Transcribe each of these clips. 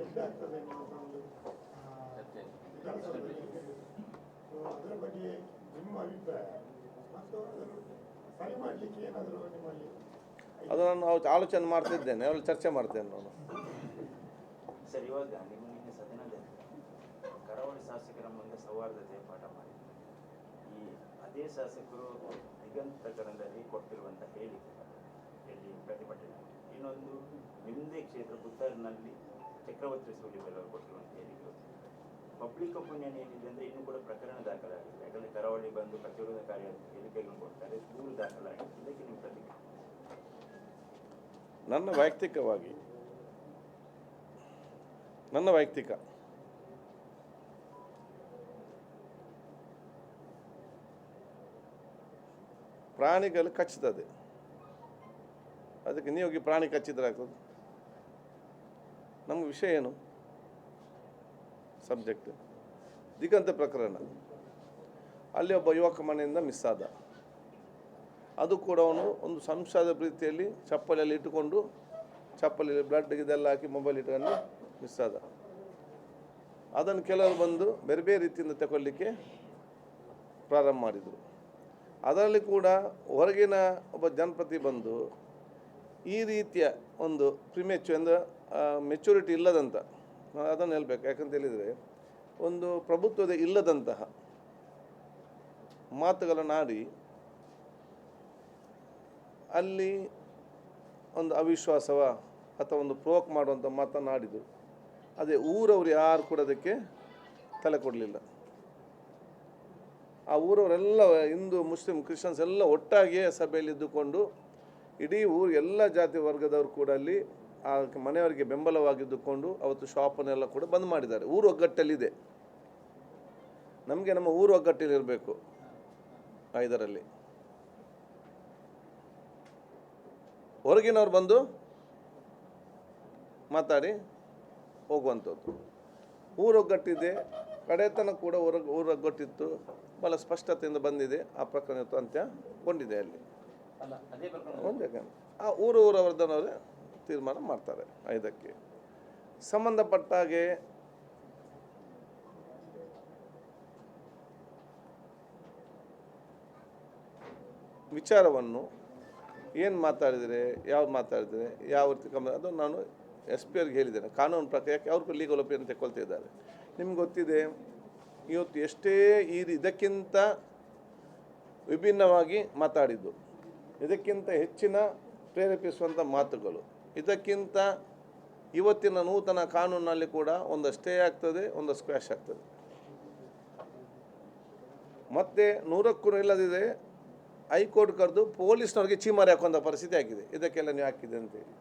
ಎಲ್ಲಿ ಆಗ್ತದೆ ಒಂದು ಸೊ ಅದರ ಬಗ್ಗೆ ನಿಮ್ಮ ಅಭಿಪ್ರಾಯ ಮತ್ತು ಅದನ್ನು ಸರಿ ಮಾಡಲಿಕ್ಕೆ ಏನಾದರೂ ನಿಮ್ಮಲ್ಲಿ ಅದು ನಾನು ಅವತ್ತು ಆಲೋಚನೆ ಮಾಡ್ತಿದ್ದೇನೆ ಅವಳು ಚರ್ಚೆ ಮಾಡ್ತೇನೆ ನಾನು. ಸರ್, ಇವಾಗ ನಿಮ್ಮ ನಿನ್ನೆ ಸದನದಲ್ಲಿ ಕರಾವಳಿ ಶಾಸಕರ ಮುಂದೆ ಸೌಹಾರ್ದತೆಯ ಪಾಠ ಮಾಡಿ ಈ ಅದೇ ಶಾಸಕರು ದಿಗಂತ್ ಪ್ರಕರಣದಲ್ಲಿ ಕೊಟ್ಟಿರುವಂಥ ಹೇಳಿ ಹೇಳಿ ಪ್ರತಿಭಟನೆ. ಇನ್ನೊಂದು ನಿಮ್ಮದೇ ಕ್ಷೇತ್ರ, ಪುತ್ತೂರಿನಲ್ಲಿ ಚಕ್ರವರ್ತಿ ಸೂರ್ಯ ಕೆಲವರು ಕೊಟ್ಟರು ಅಂತ ಪಬ್ಲಿಕ್ ಒಪಿನಿಯನ್ ಏನಿದೆ ಅಂದರೆ ಇನ್ನೂ ಕೂಡ ಪ್ರಕರಣ ದಾಖಲಾಗಿದೆ. ಯಾಕಂದರೆ ಕರಾವಳಿ ಬಂದು ಪ್ರತಿರೋಧಕಾರಿ ಹೇಳಿಕೆಗಳನ್ನು ಕೊಡ್ತಾರೆ ದೂರು ದಾಖಲಾಗಿದೆ. ಇದಕ್ಕೆ ನಿಮ್ಮ ನನ್ನ ವೈಯಕ್ತಿಕವಾಗಿ, ನನ್ನ ವೈಯಕ್ತಿಕ. ಪ್ರಾಣಿಗಳು ಕಚ್ಚುತ್ತದೆ ಅದಕ್ಕೆ ನೀವು ಪ್ರಾಣಿ ಕಚ್ಚಿದ್ರೆ ಆಗ್ತದೆ. ನಮ್ಮ ವಿಷಯ ಏನು? ಸಬ್ಜೆಕ್ಟ್ ದಿಗಂತ ಪ್ರಕರಣ. ಅಲ್ಲಿ ಒಬ್ಬ ಯುವಕ ಮನೆಯಿಂದ ಮಿಸ್ ಆದ. ಅದು ಕೂಡ ಅವನು ಒಂದು ಸಂಶಯದ ಪ್ರೀತಿಯಲ್ಲಿ ಚಪ್ಪಲಿಯಲ್ಲಿ ಇಟ್ಟುಕೊಂಡು ಚಪ್ಪಲಿಯಲ್ಲಿ ಬ್ಲಡ್ ಇದೆಲ್ಲ ಹಾಕಿ ಮೊಬೈಲ್ ಇಟ್ಕೊಂಡು ಮಿಸ್ ಆದ. ಅದನ್ನು ಕೆಲವರು ಬಂದು ಬೇರೆ ಬೇರೆ ರೀತಿಯಿಂದ ತಗೊಳ್ಳಿಕ್ಕೆ ಪ್ರಾರಂಭ ಮಾಡಿದರು. ಅದರಲ್ಲಿ ಕೂಡ ಹೊರಗಿನ ಒಬ್ಬ ಜನಪ್ರತಿ ಬಂದು ಈ ರೀತಿಯ ಒಂದು ಪ್ರಿಮೆಚು ಅಂದರೆ ಮೆಚುರಿಟಿ ಇಲ್ಲದಂಥ ನಾನು ಅದನ್ನು ಹೇಳ್ಬೇಕು. ಯಾಕಂತ ಹೇಳಿದರೆ, ಒಂದು ಪ್ರಭುತ್ವದ ಇಲ್ಲದಂತಹ ಮಾತುಗಳನ್ನಾಡಿ ಅಲ್ಲಿ ಒಂದು ಅವಿಶ್ವಾಸವ ಅಥವಾ ಒಂದು ಪ್ರೋಕ್ ಮಾಡುವಂಥ ಮಾತನ್ನಾಡಿದರು ಅದೇ ಊರವರು ಯಾರು ಕೂಡ ಅದಕ್ಕೆ ತಲೆ ಕೊಡಲಿಲ್ಲ. ಆ ಊರವರೆಲ್ಲ ಹಿಂದೂ, ಮುಸ್ಲಿಂ, ಕ್ರಿಶ್ಚಿಯನ್ಸ್ ಎಲ್ಲ ಒಟ್ಟಾಗಿಯೇ ಸಭೆಯಲ್ಲಿ ಇದ್ದುಕೊಂಡು ಇಡೀ ಊರು ಎಲ್ಲ ಜಾತಿ ವರ್ಗದವರು ಕೂಡ ಅಲ್ಲಿ ಆ ಮನೆಯವರಿಗೆ ಬೆಂಬಲವಾಗಿದ್ದುಕೊಂಡು ಅವತ್ತು ಶಾಪನ್ನೆಲ್ಲ ಕೂಡ ಬಂದ್ ಮಾಡಿದ್ದಾರೆ. ಊರು ಒಗ್ಗಟ್ಟಲ್ಲಿದೆ. ನಮಗೆ ನಮ್ಮ ಊರು ಒಗ್ಗಟ್ಟಲ್ಲಿ ಇರಬೇಕು ಇದರಲ್ಲಿ ಹೊರಗಿನವ್ರು ಬಂದು ಮಾತಾಡಿ ಹೋಗುವಂಥದ್ದು. ಊರೊಗ್ಗಟ್ಟಿದೆ ಕಡೆತನ ಕೂಡ ಊರ ಊರೊಗ್ಗಟ್ಟಿತ್ತು ಭಾಳ ಸ್ಪಷ್ಟತೆಯಿಂದ ಬಂದಿದೆ, ಆ ಪ್ರಕರಣ ಅಂತ್ಯ ಕೊಂಡಿದೆ ಅಲ್ಲಿ. ಒಂದು ಯಾಕಂದ್ರೆ ಆ ಊರು ಊರವರ್ಧನವರೇ ತೀರ್ಮಾನ ಮಾಡ್ತಾರೆ ಐದಕ್ಕೆ. ಸಂಬಂಧಪಟ್ಟ ಹಾಗೆ ವಿಚಾರವನ್ನು ಏನು ಮಾತಾಡಿದರೆ, ಯಾವ್ದು ಮಾತಾಡಿದರೆ, ಯಾವ ರೀತಿ ಕಮ್ಮಿ ಅದು ನಾನು ಎಸ್ ಪಿ ಅವ್ರಿಗೆ ಹೇಳಿದ್ದೇನೆ. ಕಾನೂನು ಪ್ರಕಾರ ಯಾಕೆ ಅವ್ರಿಗೂ ಲೀಗಲ್ ಒಪಿನಿಯನ್ ತೆಕ್ಕೊಳ್ತಿದ್ದಾರೆ. ನಿಮ್ಗೆ ಗೊತ್ತಿದೆ, ಇವತ್ತು ಎಷ್ಟೇ ಈ ಇದಕ್ಕಿಂತ ವಿಭಿನ್ನವಾಗಿ ಮಾತಾಡಿದ್ದು. ಇದಕ್ಕಿಂತ ಹೆಚ್ಚಿನ ಪ್ರೇರೇಪಿಸುವಂಥ ಮಾತುಗಳು. ಇದಕ್ಕಿಂತ ಇವತ್ತಿನ ನೂತನ ಕಾನೂನಲ್ಲಿ ಕೂಡ ಒಂದು ಸ್ಟೇ ಆಗ್ತದೆ, ಒಂದು ಸ್ಕ್ವ್ಯಾಶ್ ಆಗ್ತದೆ. ಮತ್ತೆ ನೂರಕ್ಕೂ ಇಲ್ಲದಿದೆ ಹೈಕೋರ್ಟ್ ಕರೆದು ಪೊಲೀಸ್ನವ್ರಿಗೆ ಚೀಮಾರಿ ಹಾಕುವಂಥ ಪರಿಸ್ಥಿತಿ ಆಗಿದೆ. ಇದಕ್ಕೆಲ್ಲ ನೀವು ಹಾಕಿದೆ ಅಂತೇಳಿ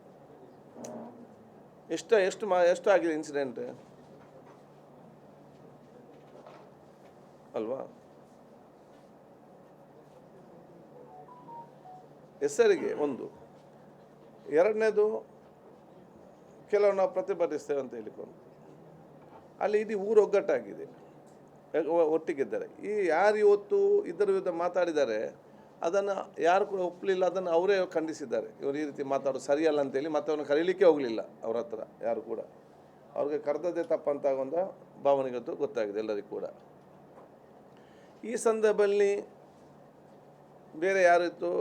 ಎಷ್ಟು ಎಷ್ಟು ಮಾ, ಎಷ್ಟು ಆಗಿದೆ ಇನ್ಸಿಡೆಂಟ್ ಅಲ್ವಾ? ಹೆಸರಿಗೆ ಒಂದು. ಎರಡನೇದು ಕೆಲವು ನಾವು ಪ್ರತಿಭಟಿಸ್ತೇವೆ ಅಂತ ಹೇಳಿಕೊಂಡು. ಅಲ್ಲಿ ಇಡೀ ಊರು ಒಗ್ಗಟ್ಟಾಗಿದೆ. ಒಟ್ಟಿಗಿದ್ದಾರೆ. ಈ ಯಾರು ಇವತ್ತು ಇದರ ವಿರುದ್ಧ ಮಾತಾಡಿದ್ದಾರೆ, ಅದನ್ನು ಯಾರು ಕೂಡ ಒಪ್ಪಲಿಲ್ಲ, ಅದನ್ನು ಅವರೇ ಖಂಡಿಸಿದ್ದಾರೆ. ಇವರು ಈ ರೀತಿ ಮಾತಾಡೋ ಸರಿಯಲ್ಲ ಅಂತೇಳಿ ಮತ್ತೆ ಅವನು ಕರೀಲಿಕ್ಕೆ ಹೋಗಲಿಲ್ಲ ಅವ್ರ ಹತ್ರ ಯಾರು ಕೂಡ. ಅವ್ರಿಗೆ ಕರೆದದ್ದೇ ತಪ್ಪಂತ ಒಂದು ಭಾವನೆಗತ್ತು ಗೊತ್ತಾಗಿದೆ ಎಲ್ಲರಿಗೂ ಕೂಡ. ಈ ಸಂದರ್ಭದಲ್ಲಿ ಬೇರೆ ಯಾರಿತ್ತು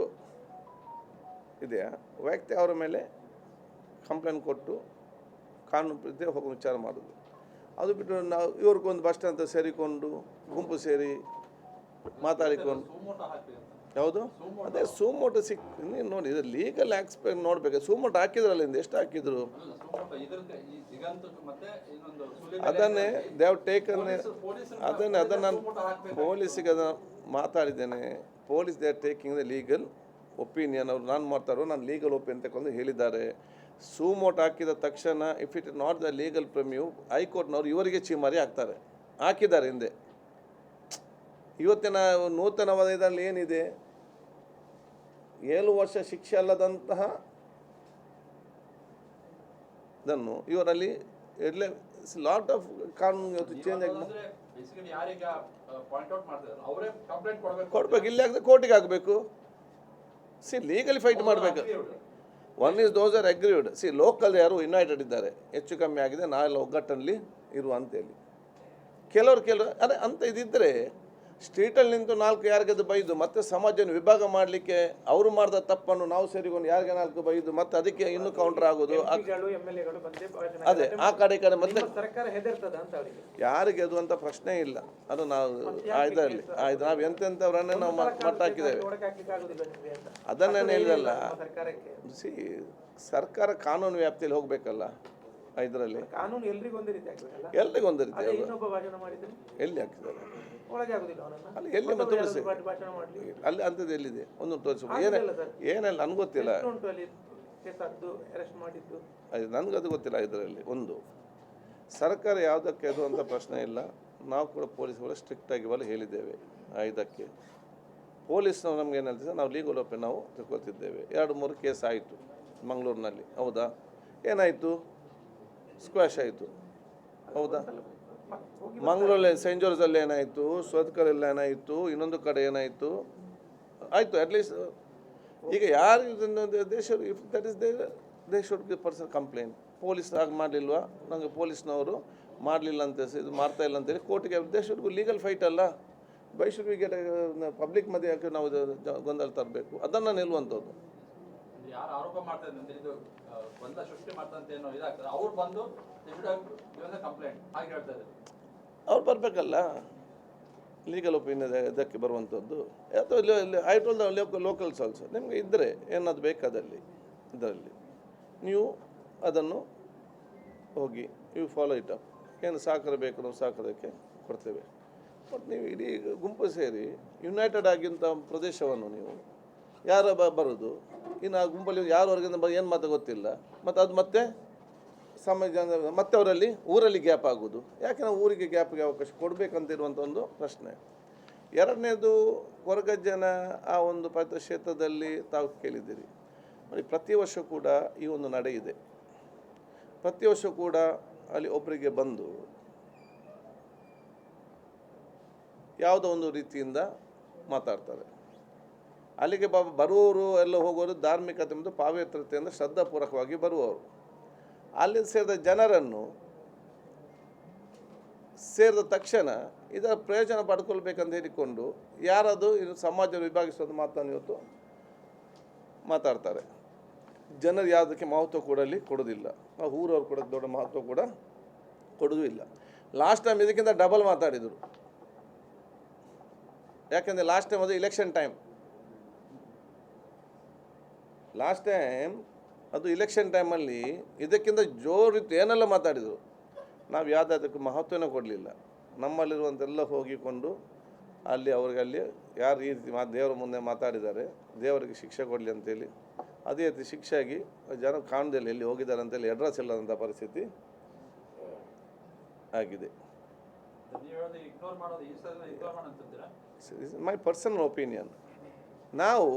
ಇದೆಯಾ? ವ್ಯಕ್ತಿ ಅವರ ಮೇಲೆ ಕಂಪ್ಲೇಂಟ್ ಕೊಟ್ಟು ಕಾನೂನು ಪ್ರತಿ ಹೋಗಿ ವಿಚಾರ ಮಾಡೋದು ಅದು ಬಿಟ್ಟು ನಾವು ಇವ್ರಿಗೊಂದು ಬಸ್ ಸ್ಟ್ಯಾಂಡ್ ಸೇರಿಕೊಂಡು ಗುಂಪು ಸೇರಿ ಮಾತಾಡಿಕೊಂಡು. ಯಾವುದು ಅದೇ ಸೂಮೋಟ ಸಿಕ್ ನೋಡಿ, ಇದು ಲೀಗಲ್ ಆಕ್ಸ್ಪೆಕ್ಟ್ ನೋಡ್ಬೇಕು. ಸೂಮೋಟ ಹಾಕಿದ್ರಲ್ಲ ಇಂದ ಎಷ್ಟು ಹಾಕಿದ್ರು? ಅದನ್ನೇ ದೇವ್ ಟೇಕನ್ ಅದನ್ನೇ ಅದನ್ನು ನಾನು ಪೊಲೀಸಿಗೆ ಅದನ್ನು ಮಾತಾಡಿದ್ದೇನೆ. Police they are taking the legal opinion ಅವರು ನಾನು ಮಾಡ್ತಾರೋ ನಾನು ಲೀಗಲ್ ಒಪಿನಿಯನ್ ತಗೊಂಡು ಹೇಳಿದ್ದಾರೆ. ಸೂಮೋಟ್ ಹಾಕಿದ ತಕ್ಷಣ if it not the legal ಪ್ರೆಮ್ಯೂ ಹೈಕೋರ್ಟ್ನವರು ಇವರಿಗೆ ಚೀಮಾರಿ ಹಾಕ್ತಾರೆ. ಹಾಕಿದ್ದಾರೆ ಹಿಂದೆ. ಇವತ್ತಿನ ನೂತನವಾದ ಇದರಲ್ಲಿ ಏನಿದೆ? ಏಳು ವರ್ಷ ಶಿಕ್ಷೆ ಅಲ್ಲದಂತಹ ಇದನ್ನು ಇವರಲ್ಲಿ ಇರಲೇ ಲಾಟ್ ಆಫ್ ಕಾನೂನು ಇವತ್ತು ಚೇಂಜ್ ಆಗಿ ಬೇಸಿಕಲಿ ಯಾರೀಗ ಪಾಯಿಂಟ್ ಔಟ್ ಮಾಡ್ತಿದ್ದಾರೆ ಅವರೇ ಕಂಪ್ಲೇಂಟ್ ಕೊಡಬೇಕು ಕೊಡ್ಬೇಕು ಇಲ್ಲೇ ಆಗದೆ ಕೋರ್ಟಿಗೆ ಆಗಬೇಕು ಸಿ ಲೀಗಲಿ ಫೈಟ್ ಮಾಡಬೇಕು. One is those are agreed see local ಯಾರು ಯುನೈಟೆಡ್ ಇದ್ದಾರೆ. ಹೆಚ್ಚು ಕಮ್ಮಿ ಆಗಿದೆ ನಾವೆಲ್ಲ ಒಗ್ಗಟ್ಟಲ್ಲಿ ಇರುವ ಅಂತೇಳಿ ಕೆಲವರು ಕೆಲವರು ಅದೇ ಅಂತ ಇದಿದ್ದರೆ ಸ್ಟ್ರೀಟಲ್ಲಿ ನಿಂತು ನಾಲ್ಕು ಯಾರಿಗದು ಬೈದು ಮತ್ತೆ ಸಮಾಜವನ್ನು ವಿಭಾಗ ಮಾಡಲಿಕ್ಕೆ ಅವರು ಮಾಡಿದ ತಪ್ಪನ್ನು ನಾವು ಸೇರಿಕೊಂಡು ಯಾರಿಗೆ ನಾಲ್ಕು ಬೈದು ಮತ್ತೆ ಅದಕ್ಕೆ ಇನ್ನೂ ಕೌಂಟರ್ ಆಗೋದು. ಅದೇ ಆ ಕಡೆ ಈ ಕಡೆ ಮತ್ತೆ ಯಾರಿಗೆ ಅದು ಅಂತ ಪ್ರಶ್ನೆ ಇಲ್ಲ. ಅದು ನಾವು ಇದರಲ್ಲಿ ಆಯ್ತು ನಾವು ಎಂತೆಂಥವ್ರನ್ನೇ ನಾವು ಮಟ್ಟಾಕಿದ್ದೇವೆ ಅದನ್ನೇನು ಹೇಳಿದಲ್ಲ? ಸಿ ಸರ್ಕಾರ ಕಾನೂನು ವ್ಯಾಪ್ತಿಯಲ್ಲಿ ಹೋಗಬೇಕಲ್ಲ. ಇದರಲ್ಲಿ. ಕಾನೂನು ಎಲ್ರಿಗೂ ಒಂದೇ ರೀತಿ ಆಗ್ಬೇಕಲ್ಲ ಎಲ್ಲಿಗೆ ಒಂದು ರೀತಿ ಅದೇ ಇನ್ನೊಬ್ಬ ಭಾಷಣ ಮಾಡಿದ್ರೆ. ಎಲ್ಲಿ ಹಾಕಿದ್ದಾರೆ? ಒಳಗೆ ಆಗುದಿಲ್ಲ ಅವನನ್ನ. ಅಲ್ಲಿ ಎಲ್ಲಿ ಮತ್ತೆ ತೋರಿಸಿ ಭಾಷಣ ಮಾಡ್ಲಿ. ಅಲ್ಲಿ ಅಂಥದ್ದು ಎಲ್ಲಿದೆ? ಒಂದು ತೋರಿಸ್ಬೋದು ಏನೇ ಸರ್. ಏನೆಲ್ಲ? ನನಗೆ ಗೊತ್ತಿಲ್ಲ. ಎಷ್ಟು ಉಂಟು ಅಲ್ಲಿ ಕೇಸ್ ಅರೆಸ್ಟ್ ಮಾಡಿದ್ದು. ಅದು ನನಗದು ಗೊತ್ತಿಲ್ಲ ಇದರಲ್ಲಿ. ಒಂದು ಸರ್ಕಾರ ಯಾವುದಕ್ಕೆ ಅದು ಅಂತ ಪ್ರಶ್ನೆ ಇಲ್ಲ. ನಾವು ಕೂಡ ಪೊಲೀಸ್ಗಳು ಸ್ಟ್ರಿಕ್ಟಾಗಿ ಬಲ್ಲ ಹೇಳಿದ್ದೇವೆ. ಆ ಇದಕ್ಕೆ. ಪೊಲೀಸ್ನವ್ರು ನಮ್ಗೆ ಏನು ನಾವು ಲೀಗಲ್ ಒಪ್ಪೆ ನಾವು ತಿಳ್ಕೊಳ್ತಿದ್ದೇವೆ. ಎರಡು ಮೂರು ಕೇಸ್ ಆಯಿತು ಮಂಗಳೂರಿನಲ್ಲಿ. ಹೌದಾ? ಏನಾಯಿತು? ಸ್ಕ್ವಾಶ್ ಆಯಿತು. ಹೌದಾ? ಮಂಗಳೂರಲ್ಲಿ ಸೈಂಟ್ ಜೋರ್ಜಲ್ಲಿ ಏನಾಯಿತು? ಸೋದ್ಕರಲ್ಲಿ ಏನಾಯಿತು? ಇನ್ನೊಂದು ಕಡೆ ಏನಾಯಿತು? ಆಯಿತು ಅಟ್ಲೀಸ್ಟ್ ಈಗ ಯಾರು ದೇಶ if that is they they should person complaint police ಆಗಿ ಮಾಡಲಿಲ್ವಾ? ನನಗೆ ಪೊಲೀಸ್ನವರು ಮಾಡಲಿಲ್ಲ ಅಂತ ಇದು ಮಾಡ್ತಾ ಇಲ್ಲ ಅಂತೇಳಿ ಕೋರ್ಟ್ಗೆ ದೇ ಶುಡ್ ಲೀಗಲ್ ಫೈಟ್ ಅಲ್ಲ? By should we get public ಮಧ್ಯೆ ಯಾಕೆ ನಾವು ಗೊಂದಲ ತರಬೇಕು? ಅದನ್ನು ನಿಲ್ಲುವಂಥದ್ದು ಗೊಂದಲ ಸೃಷ್ಟಿ ಮಾಡ್ತಂತ ಏನೋ ಇದಾಗ್ತದೆ ಅವ್ರು ಬಂದು ಕಂಪ್ಲೇಂಟ್ ಹಾಗೆ ಹೇಳ್ತಾ ಇದ್ದಾರೆ. ಅವ್ರು ಬರಬೇಕಲ್ಲ? ಲೀಗಲ್ ಒಪಿನಿಯನ್ ಇದಕ್ಕೆ ಬರುವಂಥದ್ದು ಅಥವಾ ಇಲ್ಲಿ I told the locals also ನಿಮಗೆ ಇದ್ದರೆ ಏನಾದ್ರು ಬೇಕಾದಲ್ಲಿ, ಇದರಲ್ಲಿ. ನೀವು ಅದನ್ನು ಹೋಗಿ ಯು ಫಾಲೋ ಇಟ್ ಅಪ್ ಏನು ಸಹಕಾರ ಬೇಕು ನಾವು ಸಹಕಾರಕ್ಕೆ ಕೊಡ್ತೇವೆ. ಬಟ್ ನೀವು ಇಡೀ ಗುಂಪು ಸೇರಿ ಯುನೈಟೆಡ್ ಆಗಿಂಥ ಪ್ರದೇಶವನ್ನು ನೀವು ಯಾರ ಬರೋದು? ಇನ್ನು ಆ ಗುಂಪಲ್ಲಿ ಯಾರು ಹೊರಗಿಂದ ಬ ಏನು ಮಾತು ಗೊತ್ತಿಲ್ಲ. ಮತ್ತು ಅದು ಮತ್ತೆ ಅಂದ್ರೆ ಮತ್ತೆ ಅವರಲ್ಲಿ ಊರಲ್ಲಿ ಗ್ಯಾಪ್ ಆಗೋದು ಯಾಕೆ ನಾವು ಊರಿಗೆ ಗ್ಯಾಪ್ಗೆ ಅವಕಾಶ ಕೊಡಬೇಕಂತ ಇರುವಂಥ ಒಂದು ಪ್ರಶ್ನೆ. ಎರಡನೇದು ಕೊರಗಜ್ಜನ ಆ ಒಂದು ಪಾತ್ರ ಕ್ಷೇತ್ರದಲ್ಲಿ ತಾವು ಕೇಳಿದ್ದೀರಿ. ನೋಡಿ, ಪ್ರತಿ ವರ್ಷ ಕೂಡ ಈ ಒಂದು ನಡೆ ಇದೆ. ಪ್ರತಿ ವರ್ಷ ಕೂಡ ಅಲ್ಲಿ ಒಬ್ಬರಿಗೆ ಬಂದು ಯಾವುದೋ ಒಂದು ರೀತಿಯಿಂದ ಮಾತಾಡ್ತಾರೆ. ಅಲ್ಲಿಗೆ ಬ, ಬರುವವರು ಎಲ್ಲ ಹೋಗೋರು ಧಾರ್ಮಿಕತೆ ಮತ್ತು ಪಾವಿತ್ರತೆಯಿಂದ ಶ್ರದ್ಧಾಪೂರ್ವಕವಾಗಿ ಬರುವವರು. ಅಲ್ಲಿ ಸೇರಿದ ಜನರನ್ನು ಸೇರಿದ ತಕ್ಷಣ ಇದರ ಪ್ರಯೋಜನ ಪಡ್ಕೊಳ್ಬೇಕಂತ ಹೇಳಿಕೊಂಡು ಯಾರದು ಇದು ಸಮಾಜ ವಿಭಾಗಿಸೋದು ಮಾತನ್ನು ಇವತ್ತು ಮಾತಾಡ್ತಾರೆ. ಜನರು ಯಾವುದಕ್ಕೆ ಮಹತ್ವ ಕೊಡಲಿ ಕೊಡೋದಿಲ್ಲ ಆ ಊರವ್ರು ಕೂಡ ದೊಡ್ಡ ಮಹತ್ವ ಕೂಡ ಕೊಡೋದು ಇಲ್ಲ. ಲಾಸ್ಟ್ ಟೈಮ್ ಇದಕ್ಕಿಂತ ಡಬಲ್ ಮಾತಾಡಿದರು. ಯಾಕೆಂದರೆ ಲಾಸ್ಟ್ ಟೈಮ್ ಅದು ಇಲೆಕ್ಷನ್ ಟೈಮ್ ಲಾಸ್ಟ್ ಟೈಮ್ ಅದು ಇಲೆಕ್ಷನ್ ಟೈಮಲ್ಲಿ ಇದಕ್ಕಿಂತ ಜೋರಿತ್ತು ಏನೆಲ್ಲ ಮಾತಾಡಿದರು? ನಾವು ಯಾವುದಕ್ಕೆ ಮಹತ್ವನೇ ಕೊಡಲಿಲ್ಲ. ನಮ್ಮಲ್ಲಿರುವಂತೆಲ್ಲ ಹೋಗಿಕೊಂಡು ಅಲ್ಲಿ ಅವ್ರಿಗೆ ಅಲ್ಲಿ ಯಾರು ಈ ರೀತಿ ಮಾ ದೇವರ ಮುಂದೆ ಮಾತಾಡಿದ್ದಾರೆ ದೇವರಿಗೆ ಶಿಕ್ಷೆ ಕೊಡಲಿ ಅಂತೇಳಿ. ಅದೇ ರೀತಿ ಶಿಕ್ಷೆ ಆಗಿ ಜನ ಕಾಣದಲ್ಲಿ ಎಲ್ಲಿ ಹೋಗಿದ್ದಾರೆ ಅಂತೇಳಿ ಅಡ್ರೆಸ್ ಇಲ್ಲದಂಥ ಪರಿಸ್ಥಿತಿ ಆಗಿದೆ. ಮೈ ಪರ್ಸನಲ್ ಒಪಿನಿಯನ್ ನಾವು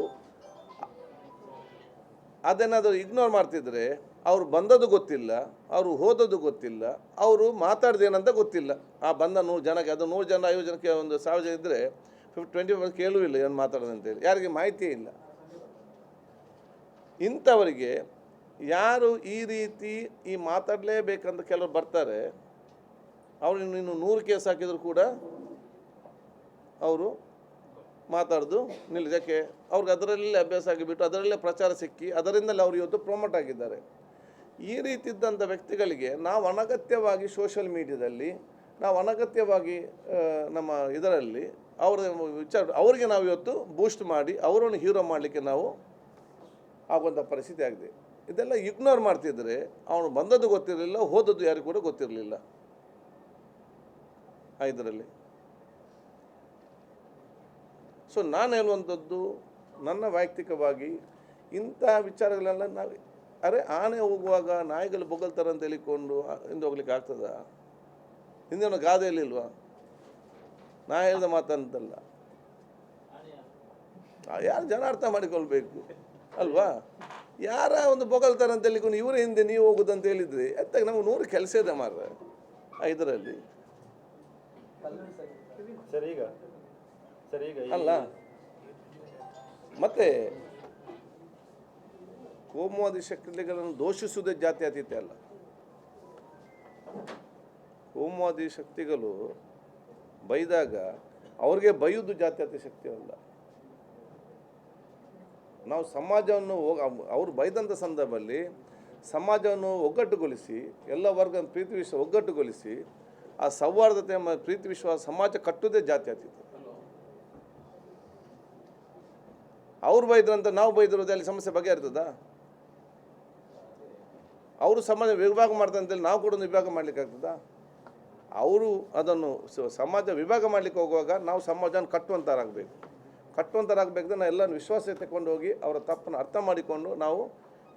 ಅದನ್ನೇನಾದರೂ ಇಗ್ನೋರ್ ಮಾಡ್ತಿದ್ರೆ ಅವರು ಬಂದದ್ದು ಗೊತ್ತಿಲ್ಲ, ಅವರು ಹೋದದ್ದು ಗೊತ್ತಿಲ್ಲ, ಅವರು ಮಾತಾಡ್ದೇನಂತ ಗೊತ್ತಿಲ್ಲ. ಆ ಬಂದ ನೂರು ಜನಕ್ಕೆ, ಅದು ನೂರು ಜನ, ಐವತ್ತು ಜನಕ್ಕೆ ಒಂದು ಸಾವಿರ ಜನ ಇದ್ದರೆ ಫಿಫ್ ಟ್ವೆಂಟಿ ಪರ್ಸೆಂಟ್ ಕೇಳೂ ಇಲ್ಲ ಏನು ಮಾತಾಡೋದು ಅಂತೇಳಿ ಯಾರಿಗೆ ಮಾಹಿತಿ ಇಲ್ಲ. ಇಂಥವರಿಗೆ ಯಾರು ಈ ರೀತಿ ಈ ಮಾತಾಡಲೇಬೇಕಂತ ಕೆಲವರು ಬರ್ತಾರೆ, ಅವರು ಇನ್ನು ನೂರು ಕೇಸ್ ಹಾಕಿದರೂ ಕೂಡ ಅವರು ಮಾತಾಡೋದು ನಿಲ್ಲಿಸಕ್ಕೆ ಅವ್ರಿಗೆ ಅದರಲ್ಲೇ ಅಭ್ಯಾಸ ಆಗಿಬಿಟ್ಟು ಅದರಲ್ಲೇ ಪ್ರಚಾರ ಸಿಕ್ಕಿ ಅದರಿಂದಲೇ ಅವರು ಇವತ್ತು ಪ್ರೊಮೋಟ್ ಆಗಿದ್ದಾರೆ. ಈ ರೀತಿ ಇದ್ದಂಥ ವ್ಯಕ್ತಿಗಳಿಗೆ ನಾವು ಅನಗತ್ಯವಾಗಿ ಸೋಷಿಯಲ್ ಮೀಡಿಯಾದಲ್ಲಿ ನಾವು ಅನಗತ್ಯವಾಗಿ ನಮ್ಮ ಇದರಲ್ಲಿ ಅವರ ವಿಚಾರ, ಅವರಿಗೆ ನಾವು ಇವತ್ತು ಬೂಸ್ಟ್ ಮಾಡಿ ಅವರನ್ನು ಹೀರೋ ಮಾಡಲಿಕ್ಕೆ ನಾವು ಆಗುವಂಥ ಪರಿಸ್ಥಿತಿ ಆಗಿದೆ. ಇದೆಲ್ಲ ಇಗ್ನೋರ್ ಮಾಡ್ತಿದ್ರೆ ಅವನು ಬಂದದ್ದು ಗೊತ್ತಿರಲಿಲ್ಲ, ಹೋದದ್ದು ಯಾರಿಗೂ ಕೂಡ ಗೊತ್ತಿರಲಿಲ್ಲ. ಇದರಲ್ಲಿ. ಸೊ ನಾನು ಹೇಳುವಂಥದ್ದು, ನನ್ನ ವೈಯಕ್ತಿಕವಾಗಿ ಇಂಥ ವಿಚಾರಗಳೆಲ್ಲ ನಾವು, ಅರೆ ಆನೆ ಹೋಗುವಾಗ ನಾಯಿಗಳು ಬೊಗಳ್ತಾರೆ ಅಂತ ಹೇಳಿಕೊಂಡು ಹಿಂದೆ ಹೋಗ್ಲಿಕ್ಕೆ ಆಗ್ತದ? ಹಿಂದೆ ಒಂದು ಗಾದೆಯಲ್ಲಿಲ್ವಾ ನಾ ಹೇಳಿದ ಮಾತಂತಲ್ಲ. ಯಾರು ಜನ ಅರ್ಥ ಮಾಡಿಕೊಳ್ಬೇಕು? ಅಲ್ವಾ? ಯಾರ ಒಂದು ಬೊಗಳ್ತಾರೆ ಅಂತ ಹೇಳಿಕೊಂಡು ಇವರ ಹಿಂದೆ ನೀವು ಹೋಗುದಂತ ಹೇಳಿದ್ರಿ, ಎತ್ತಾಗ ನಮ್ಗೆ ನೂರು ಕೆಲಸ ಇದೆ ಮಾರ್ರೆ ಇದರಲ್ಲಿ ಸರ್ ಈಗ ಸರ್ ಈಗ ಈ- ಅಲ್ಲ. ಮತ್ತೆ ಕೋಮುವಾದಿ ಶಕ್ತಿಗಳನ್ನು ದೋಷಿಸುವುದೇ ಜಾತ್ಯತೀತ ಅಲ್ಲ. ಕೋಮುವಾದಿ ಶಕ್ತಿಗಳು ಬೈದಾಗ ಅವ್ರಿಗೆ ಬೈಯುವುದು ಜಾತ್ಯತೀತ ಶಕ್ತಿ ಅಲ್ಲ. ನಾವು ಸಮಾಜವನ್ನು ಅವರು ಬೈದಂಥ ಸಂದರ್ಭದಲ್ಲಿ ಸಮಾಜವನ್ನು ಒಗ್ಗಟ್ಟುಗೊಳಿಸಿ, ಎಲ್ಲ ವರ್ಗ ಪ್ರೀತಿ ವಿಶ್ವ ಒಗ್ಗಟ್ಟುಗೊಳಿಸಿ, ಆ ಸೌಹಾರ್ದತೆ ಪ್ರೀತಿ ವಿಶ್ವ ಸಮಾಜ ಕಟ್ಟುವುದೇ ಜಾತ್ಯತೀತ ಅವ್ರು ಅಂತ ನಾವು ಬೈದಿರೋದು ಅಲ್ಲಿ ಸಮಸ್ಯೆ ಬಗೆಹರ್ತದ? ಅವರು ಸಮಾಜ ವಿಭಾಗ ಮಾಡ್ತಾರೆ ಅಂತೇಳಿ ನಾವು ಕೂಡ ವಿಭಾಗ ಮಾಡ್ಲಿಕ್ಕೆ ಆಗ್ತದ? ಅವರು ಅದನ್ನು ಸಮಾಜ ವಿಭಾಗ ಮಾಡ್ಲಿಕ್ಕೆ ಹೋಗುವಾಗ ನಾವು ಸಮಾಜನ ಕಟ್ಟುವಂಥರಾಗಬೇಕು ಕಟ್ಟುವಂತಾರಾಗಬೇಕು ನಾವು ಎಲ್ಲ ವಿಶ್ವಾಸ ತಗೊಂಡು ಹೋಗಿ ಅವರ ತಪ್ಪನ್ನು ಅರ್ಥ ಮಾಡಿಕೊಂಡು ನಾವು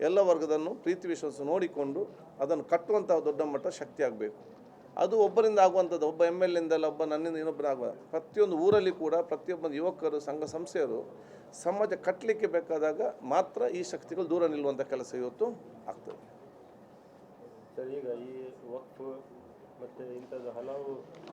ಎಲ್ಲ ವರ್ಗದನ್ನು ಪ್ರೀತಿ ವಿಶ್ವಾಸ ನೋಡಿಕೊಂಡು ಅದನ್ನು ಕಟ್ಟುವಂತಹ ದೊಡ್ಡ ಮಟ್ಟ ಶಕ್ತಿ ಆಗಬೇಕು. ಅದು ಒಬ್ಬರಿಂದ ಆಗುವಂಥದ್ದು. ಒಬ್ಬ ಎಂ ಎಲ್ ಇಂದಲ್ಲ ಒಬ್ಬ ನನ್ನಿಂದ ಇನ್ನೊಬ್ಬರ ಆಗುವ. ಪ್ರತಿಯೊಂದು ಊರಲ್ಲಿ ಕೂಡ ಪ್ರತಿಯೊಬ್ಬ ಯುವಕರು, ಸಂಘ ಸಂಸ್ಥೆಯರು ಸಮಾಜ ಕಟ್ಟಲಿಕ್ಕೆ ಬೇಕಾದಾಗ ಮಾತ್ರ ಈ ಶಕ್ತಿಗಳು ದೂರ ನಿಲ್ಲುವಂಥ ಕೆಲಸ ಇವತ್ತು ಆಗ್ತದೆ. ಸರ್, ಈಗ ಈ ವಕ್ಫ್ ಮತ್ತು ಇಂಥದ್ದು ಹಲವು